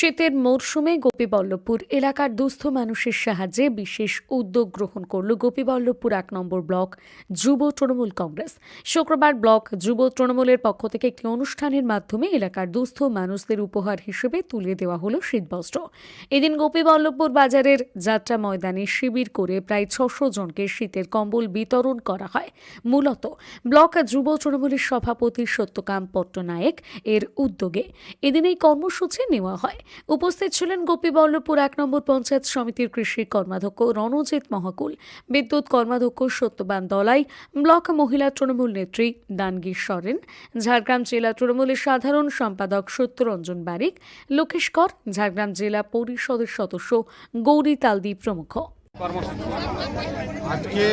শীতের মরশুমে গোপীবল্লভপুর এলাকার দুস্থ মানুষের সাহায্যে বিশেষ উদ্যোগ গ্রহণ করল গোপীবল্লভপুর এক নম্বর ব্লক যুব তৃণমূল কংগ্রেস। শুক্রবার ব্লক যুব তৃণমূলের পক্ষ থেকে একটি অনুষ্ঠানের মাধ্যমে এলাকার দুস্থ মানুষদের উপহার হিসেবে তুলে দেওয়া হলো শীতবস্ত্র। এদিন গোপীবল্লভপুর বাজারের যাত্রা ময়দানে শিবির করে প্রায় ছশো জনকে শীতের কম্বল বিতরণ করা হয়। মূলত ব্লক যুব তৃণমূলের সভাপতি সত্যকাম পট্টনায়েক এর উদ্যোগে। এদিন এই কর্মসূচি নেওয়া হয়। উপস্থিত ছিলেন গোপীবল্লভপুর এক নম্বর পঞ্চায়েত সমিতির কৃষি কর্মাধ্যক্ষ রণজিৎ মহাকুল বিদ্যুৎ কর্মাধ্যক্ষ সত্যবান দলাই ব্লক মহিলা তৃণমূল নেত্রী দানগীর সরেন ঝাড়গ্রাম জেলা তৃণমূলের সাধারণ সম্পাদক সত্যরঞ্জন বারিক লোকেশ কর ঝাড়গ্রাম জেলা পরিষদের সদস্য গৌরী তালদি প্রমুখ। কর্মসূচি। আজকে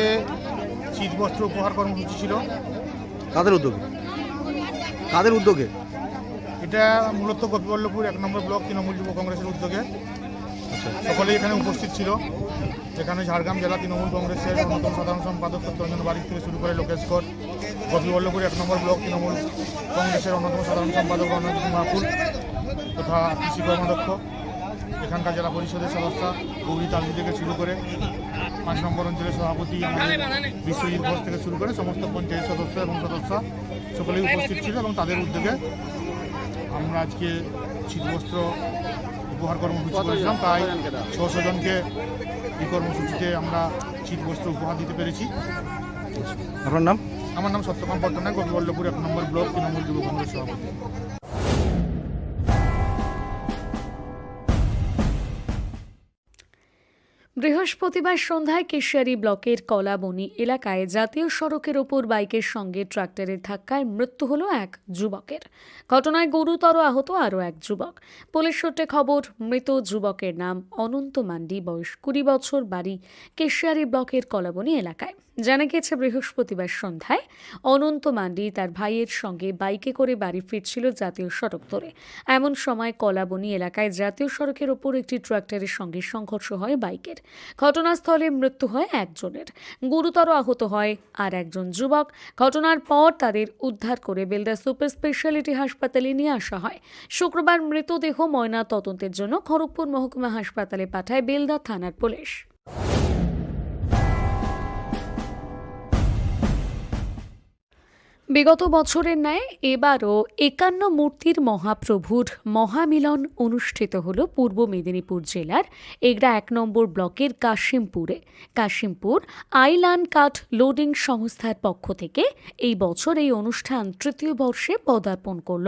শীতবস্ত্র উপহার কর্মসূচি ছিল। কাদের উদ্যোগে? কাদের উদ্যোগে? এটা মূলত গোপীবল্লভপুর এক নম্বর ব্লক তৃণমূল যুব কংগ্রেসের উদ্যোগে। সকলেই এখানে উপস্থিত ছিল। এখানে ঝাড়গ্রাম জেলা তৃণমূল কংগ্রেসের অন্যতম সাধারণ সম্পাদক সত্যরঞ্জন বারিক থেকে শুরু করে লোকেশ কর, গোপীবল্লভপুর এক নম্বর ব্লক তৃণমূল কংগ্রেসের অন্যতম সাধারণ সম্পাদক রণজিৎ মাহফুল তথা কৃষি কর্মাধ্যক্ষ, এখানকার জেলা পরিষদের সদস্য গৌরী তালদি থেকে শুরু করে পাঁচ নম্বর অঞ্চলের সভাপতি বিশ্বজিৎ ঘোষ থেকে শুরু করে সমস্ত পঞ্চায়েত সদস্য এবং সদস্য সকলেই উপস্থিত ছিল এবং তাদের উদ্যোগে আমরা আজকে শীতবস্ত্র উপহার কর্মসূচি করেছিলাম তাই ছশো জনকে এই কর্মসূচিতে আমরা শীতবস্ত্র উপহার দিতে পেরেছি। আপনার নাম? আমার নাম সত্যকাম পট্টনায়ক গোপীবল্লভপুর এক নম্বর ব্লক তৃণমূল যুব কংগ্রেস সভাপতি। বৃহস্পতিবার সন্ধ্যায় কেশিয়ারি ব্লকের কলাবনি এলাকায় জাতীয় সড়কের ওপর বাইকের সঙ্গে ট্রাক্টরের ধাক্কায় মৃত্যু হল এক যুবকের। ঘটনায় গুরুতর আহত আরও এক যুবক। পুলিশ সূত্রে খবর, মৃত যুবকের নাম অনন্ত মান্ডি, বয়স কুড়ি বছর, বাড়ি কেশিয়ারি ব্লকের কলাবনি এলাকায়। জানা গেছে বৃহস্পতিবার সন্ধ্যায় অনন্ত মান্ডি তার ভাইয়ের সঙ্গে বাইকে করে বাড়ি ফিরছিল জাতীয় সড়ক ধরে। এমন সময় কলাবনি এলাকায় জাতীয় সড়কের ওপর একটি ট্রাক্টরের সঙ্গে সংঘর্ষ হয় বাইকের। ঘটনাস্থলে মৃত্যু হয় একজনের। গুরুতর আহত হয় আর একজন যুবক। ঘটনার পর তাদের উদ্ধার করে বেলদা সুপার স্পেশালিটি হাসপাতালে নিয়ে আসা হয়। শুক্রবার মৃতদেহ ময়না তদন্তের জন্য খড়গপুর মহকুমা হাসপাতালে পাঠায় বেলদা থানার পুলিশ। বিগত বছরের ন্যায় এবারও একান্ন মূর্তির মহাপ্রভুর মহামিলন অনুষ্ঠিত হল পূর্ব মেদিনীপুর জেলার এগরা এক নম্বর ব্লকের কাশিমপুরে। কাশিমপুর আইলান কাঠ লোডিং সংস্থার পক্ষ থেকে এই বছর এই অনুষ্ঠান তৃতীয় বর্ষে পদার্পণ করল।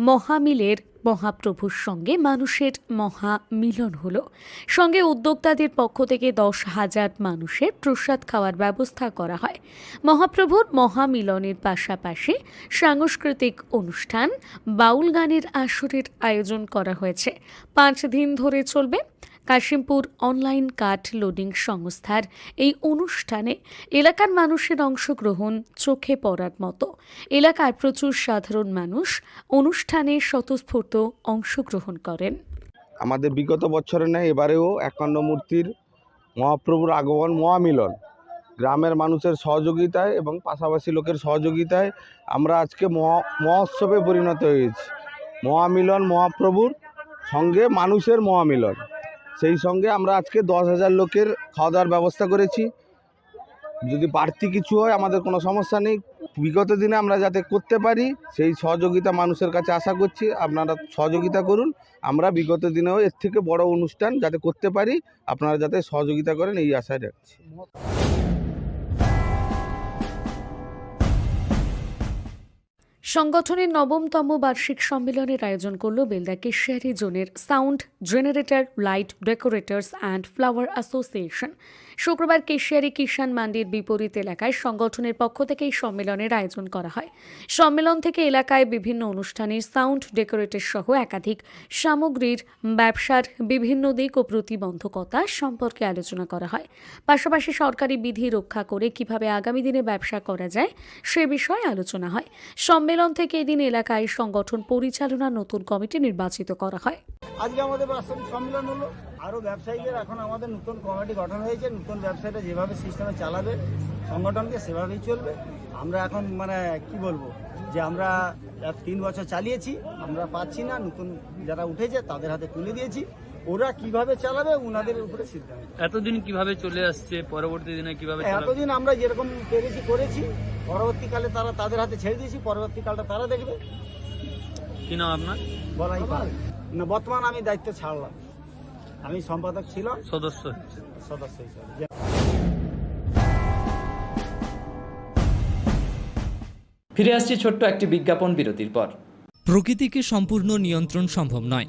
মহামিলের মহাপ্রভুর সঙ্গে মানুষের মহা মিলন হলো। সঙ্গে উদ্যোক্তাদের পক্ষ থেকে দশ হাজার মানুষের প্রসাদ খাওয়ার ব্যবস্থা করা হয়। মহাপ্রভুর মহামিলনের পাশাপাশি সাংস্কৃতিক অনুষ্ঠান, বাউল গানের আসরের আয়োজন করা হয়েছে। পাঁচ দিন ধরে চলবে। কাশিমপুর অনলাইন কাঠ লোডিং সংস্থার এই অনুষ্ঠানে এলাকার মানুষের অংশগ্রহণ চোখে পড়ার মতো। এলাকার প্রচুর সাধারণ মানুষ অনুষ্ঠানে স্বতঃস্ফূর্ত অংশগ্রহণ করেন। আমাদের বিগত বছরে নেই এবারেও একান্ন মূর্তির মহাপ্রভুর আগমন, মহামিলন, গ্রামের মানুষের সহযোগিতায় এবং পাশাপাশি লোকের সহযোগিতায় আমরা আজকে মহা, মহোৎসবে পরিণত হয়েছি। মহামিলন, মহাপ্রভুর সঙ্গে মানুষের মহামিলন। সেই সঙ্গে আমরা আজকে দশ হাজার লোকের খাওয়া দাওয়ার ব্যবস্থা করেছি। যদি বাড়তি কিছু হয়, আমাদের কোনো সমস্যা নেই। বিগত দিনে আমরা যাতে করতে পারি, সেই সহযোগিতা মানুষের কাছে আশা করছি। আপনারা সহযোগিতা করুন। আমরা বিগত দিনেও এর থেকে বড় অনুষ্ঠান যাতে করতে পারি, আপনারা যাতে সহযোগিতা করেন, এই আশায় রাখছি। সংগঠনের নবমতম বার্ষিক সম্মেলনের আয়োজন করল বেলদা কেশিয়ারি জোনের sound generator, light decorators and flower association. শুক্রবার কেশিয়ারি কিষান মান্ডির বিপরীত এলাকায় সংগঠনের পক্ষ থেকে এই সম্মেলনের আয়োজন করা হয়। সম্মেলন থেকে এলাকায় বিভিন্ন অনুষ্ঠানে সাউন্ড ডেকোরেটর সহ একাধিক সামগ্রীর ব্যবসার বিভিন্ন দিক ও প্রতিবন্ধকতা সম্পর্কে আলোচনা করা হয়। পাশাপাশি সরকারি বিধি রক্ষা করে কীভাবে আগামী দিনে ব্যবসা করা যায় সে বিষয়ে আলোচনা হয়। থেকে এদিন এলাকায় সংগঠন পরিচালনা নতুন কমিটি নির্বাচিত করা হয়। আজকে আমাদের বাস্তবিক সম্মেলন হলো। আরও ব্যবসায়ীদের এখন আমাদের নতুন কমিটি গঠন হয়েছে। নতুন ব্যবসায়ীরা যেভাবে সিস্টেমে চালাবে, সংগঠনকে সেভাবেই চলবে। আমরা এখন মানে কি বলব? যে আমরা তিন বছর চালিয়েছি, আমরা পাচ্ছি না। নতুন যারা উঠেছে তাদের হাতে তুলে দিয়েছি। ওরা কীভাবে চালাবে ওনাদের উপরে সিদ্ধান্ত। এতদিন কীভাবে চলে আসছে? পরবর্তী দিনে কীভাবে এতদিন আমরা যেরকম পেরেছি করেছি। পরবর্তীকালে তারা তাদের হাতে ছেড়ে দিয়েছি পরবর্তীকালটা তারা দেখবে। কি নাম আপনার? বলাই না বর্তমান আমি দায়িত্ব ছাড়লাম। আমি সম্পাদক ছিলাম। সদস্য সদস্য হিসাবে। ফিরে আসছি ছোট্ট একটি বিজ্ঞাপন বিরতির পর। প্রকৃতিকে সম্পূর্ণ নিয়ন্ত্রণ সম্ভব নয়।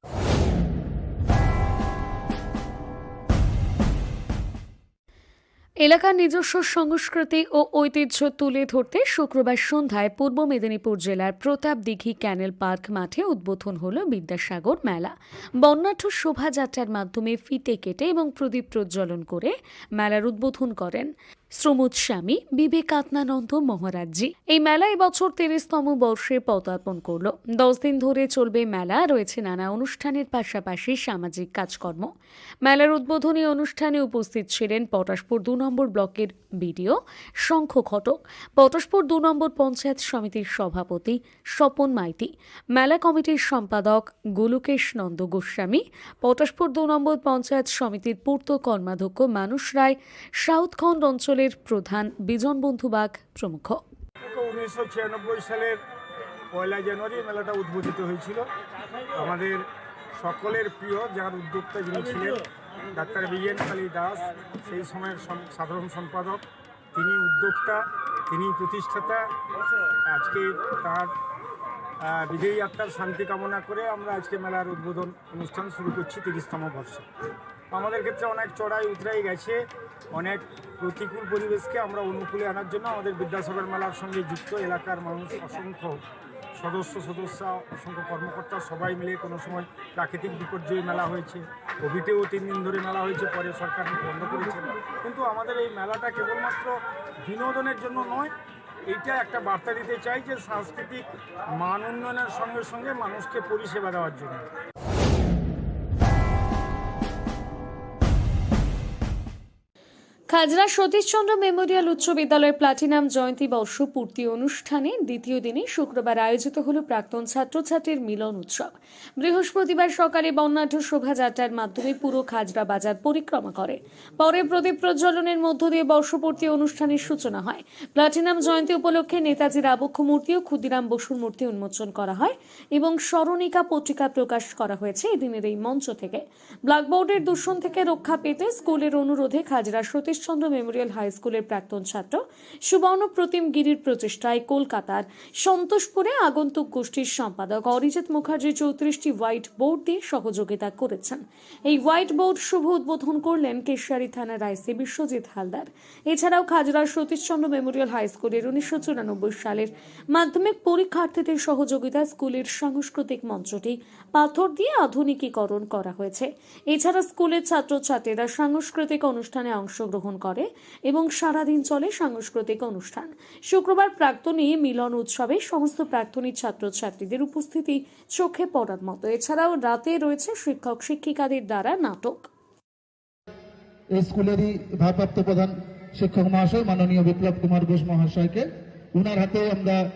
এলাকার নিজস্ব সংস্কৃতি ও ঐতিহ্য তুলে ধরতে শুক্রবার সন্ধ্যায় পূর্ব মেদিনীপুর জেলার প্রতাপ দিঘি ক্যানেল পার্ক মাঠে উদ্বোধন হল বিদ্যাসাগর মেলা। বর্ণাঢ্য শোভাযাত্রার মাধ্যমে ফিতে কেটে এবং প্রদীপ প্রজ্বলন করে মেলার উদ্বোধন করেন। শ্রমোদ স্বামী বিবেকাত্মানন্দ মহারাজজি। এই মেলা এবছর তিরিশতম বর্ষে পদার্পণ করল। দশ দিন ধরে চলবে মেলা, রয়েছে নানা অনুষ্ঠানের পাশাপাশি সামাজিক কাজকর্ম। মেলার উদ্বোধনী অনুষ্ঠানে উপস্থিত ছিলেন পটাশপুর দু নম্বর ব্লকের বিডিও শঙ্খ ঘটক, পটাশপুর দু নম্বর পঞ্চায়েত সমিতির সভাপতি স্বপন মাইতি, মেলা কমিটির সম্পাদক গোলকেশ নন্দ গোস্বামী, পটাশপুর দু নম্বর পঞ্চায়েত সমিতির পূর্ত কর্মাধ্যক্ষ মানুষ রায় সাউথখন্ড অঞ্চলের প্রধান বিজন বন্ধু বাগ প্রমুখ। উনিশশো ছিয়ানব্বই সালের পয়লা জানুয়ারি মেলাটা উদ্বোধিত হয়েছিল। আমাদের সকলের প্রিয় যার উদ্যোক্তা যিনি ছিলেন, ডাক্তার বিএন কালী দাস, সেই সময়ের সাধারণ সম্পাদক, তিনি উদ্যোক্তা, তিনি প্রতিষ্ঠাতা। আজকে তার বিজয়ী আত্মার শান্তি কামনা করে আমরা আজকে মেলার উদ্বোধন অনুষ্ঠান শুরু করছি তিরিশতম বর্ষে। আমাদের ক্ষেত্রে অনেক চড়াই উতরাই গেছে। অনেক প্রতিকূল পরিবেশকে আমরা অনুকূলে আনার জন্য আমাদের বিদ্যাসাগর মেলার সঙ্গে যুক্ত এলাকার মানুষ, অসংখ্য সদস্য সদস্য, অসংখ্য কর্মকর্তা সবাই মিলে কোনো সময় প্রাকৃতিক বিপর্যয় মেলা হয়েছে। কোভিডেও তিন দিন ধরে মেলা হয়েছে, পরে সরকার বন্ধ করেছে। কিন্তু আমাদের এই মেলাটা কেবলমাত্র বিনোদনের জন্য নয়, এইটা একটা বার্তা দিতে চাই যে সাংস্কৃতিক মান উন্নয়নের সঙ্গে সঙ্গে মানুষকে পরিষেবা দেওয়ার জন্য। খাজরা সতীশচন্দ্র মেমোরিয়াল উচ্চ বিদ্যালয়ের প্লাটিনাম জয়ন্তী বর্ষ পূর্তি অনুষ্ঠানে দ্বিতীয় দিনে শুক্রবার আয়োজিত হল প্রাক্তন ছাত্রছাত্রীর মিলন উৎসব। বৃহস্পতিবার সকালে বর্ণাঢ্য শোভাযাত্রার মাধ্যমে পুরো খাজরা বাজার পরিক্রমা করে। পরে প্রদীপ প্রজ্বলনের মধ্য দিয়ে বর্ষপূর্তি অনুষ্ঠানের সূচনা হয়। প্লাটিনাম জয়ন্তী উপলক্ষে নেতাজির আবক্ষ মূর্তি ও ক্ষুদিরাম বসুর মূর্তি উন্মোচন করা হয় এবং স্মরণিকা পত্রিকা প্রকাশ করা হয়েছে এদিনের এই মঞ্চ থেকে। ব্ল্যাকবোর্ডের দূষণ থেকে রক্ষা পেতে স্কুলের অনুরোধে খাজরা সতীশচন্দ্র মেমোরিয়াল হাই স্কুলের প্রাক্তন ছাত্র সুবর্ণ প্রতিম গিরির প্রচেষ্টায় কলকাতার সন্তোষপুরে আগন্তুক গোষ্ঠীর সম্পাদক অরিজিৎ মুখার্জি চৌত্রিশটি হোয়াইট বোর্ড দিয়ে সহযোগিতা করেছেন। এই হোয়াইট বোর্ড শুভ উদ্বোধন করলেন কেশিয়ারি থানার আইসি বিশ্বজিৎ হালদার। এছাড়াও খাজরার সতীশচন্দ্র মেমোরিয়াল হাই স্কুলের উনিশশো চুরানব্বই সালের মাধ্যমিক পরীক্ষার্থীদের সহযোগিতা স্কুলের সাংস্কৃতিক মঞ্চটি পাথর দিয়ে আধুনিকীকরণ করা হয়েছে। এছাড়া স্কুলের ছাত্রছাত্রীরা সাংস্কৃতিক অনুষ্ঠানে অংশগ্রহণ করে এবং সারাদিন চলে সাংস্কৃতিক অনুষ্ঠান। শুক্রবার প্রাক্তনী মিলন উৎসবে সমস্ত প্রাক্তনী ছাত্রছাত্রীদের উপস্থিতি চোখে পড়ার মতো। এছাড়াও রাতে রয়েছে শিক্ষক শিক্ষিকাদের দ্বারা নাটক। স্কুলেরই ভারপ্রাপ্ত প্রধান শিক্ষক মহাশয় মাননীয় বিপ্লব কুমার ঘোষ মহাশয়কে। উনার হাতে আমরা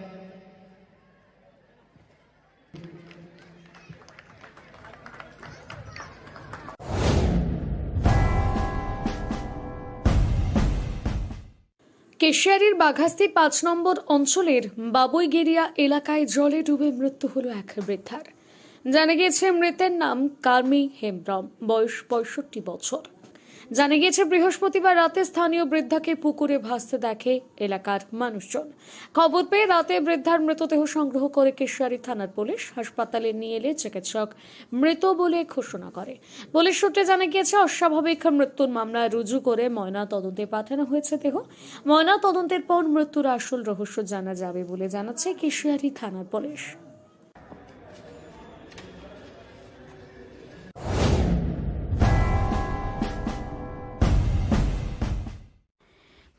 কেশিয়ারির বাঘাস্তি পাঁচ নম্বর অঞ্চলের বাবুইগেরিয়া এলাকায় জলে ডুবে মৃত্যু হল এক বৃদ্ধার। জানা গিয়েছে, মৃতের নাম কার্মি হেমব্রম, বয়স পঁয়ষট্টি বছর। জানা গিয়েছে, বৃহস্পতিবার রাতে স্থানীয় বৃদ্ধাকে পুকুরে ভাসতে দেখে এলাকার মানুষজন। খবর পেয়ে রাতে বৃদ্ধার মৃতদেহ সংগ্রহ করে কেশিয়ারি থানার পুলিশ হাসপাতালে নিয়ে এলে চিকিৎসক মৃত বলে ঘোষণা করে। পুলিশ সূত্রে জানা গিয়েছে, অস্বাভাবিক মৃত্যুর মামলা রুজু করে ময়না তদন্তে পাঠানো হয়েছে দেহ। ময়না তদন্তের পর মৃত্যুর আসল রহস্য জানা যাবে বলে জানাচ্ছে কেশিয়ারি থানার পুলিশ।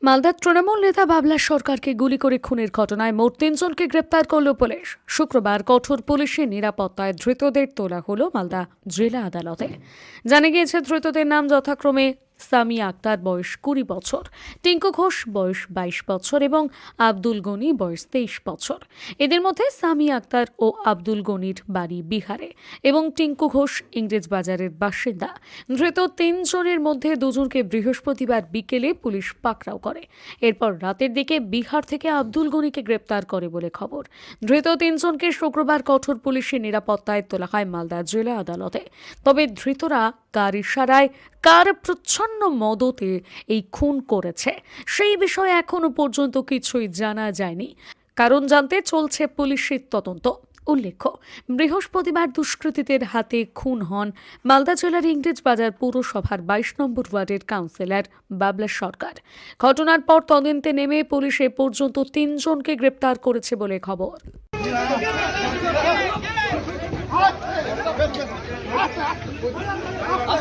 মালদার তৃণমূল নেতা বাবলা সরকারকে গুলি করে খুনের ঘটনায় মোট তিনজনকে গ্রেপ্তার করল পুলিশ। শুক্রবার কঠোর পুলিশের নিরাপত্তায় ধৃতদের তোলা হলো মালদা জেলা আদালতে। জানা গিয়েছে, ধৃতদের নাম যথাক্রমে সামিয়া আক্তার বয়স কুড়ি বছর, টিঙ্কু ঘোষ বয়স বাইশ বছর এবং আব্দুল গনি বয়স তেইশ বছর। এদের মধ্যে সামিয়া আক্তার ও আব্দুল গনির বাড়ি বিহারে এবং টিঙ্কু ঘোষ ইংরেজ বাজারের বাসিন্দা। ধৃত তিনজনের মধ্যে দুজনকে বৃহস্পতিবার বিকেলে পুলিশ পাকড়াও করে। এরপর রাতের দিকে বিহার থেকে আব্দুল গনিকে গ্রেপ্তার করে বলে খবর। ধৃত তিনজনকে শুক্রবার কঠোর পুলিশের নিরাপত্তায় তোলা হয় মালদা জেলা আদালতে। তবে ধৃতরা কার ইশারায়, কার প্রচ্ছন্ন মদতে এই খুন করেছে সেই বিষয়ে এখনও পর্যন্ত কিছুই জানা যায়নি কারণ জানতে চলছে পুলিশের তদন্ত উল্লেখ্য বৃহস্পতিবার দুষ্কৃতীদের হাতে খুন হন মালদা জেলার ইংরেজ বাজার পৌরসভার বাইশ নম্বর ওয়ার্ডের কাউন্সিলর বাবলা সরকার ঘটনার পর তদন্তে নেমে পুলিশ এ পর্যন্ত তিনজনকে গ্রেপ্তার করেছে বলে খবর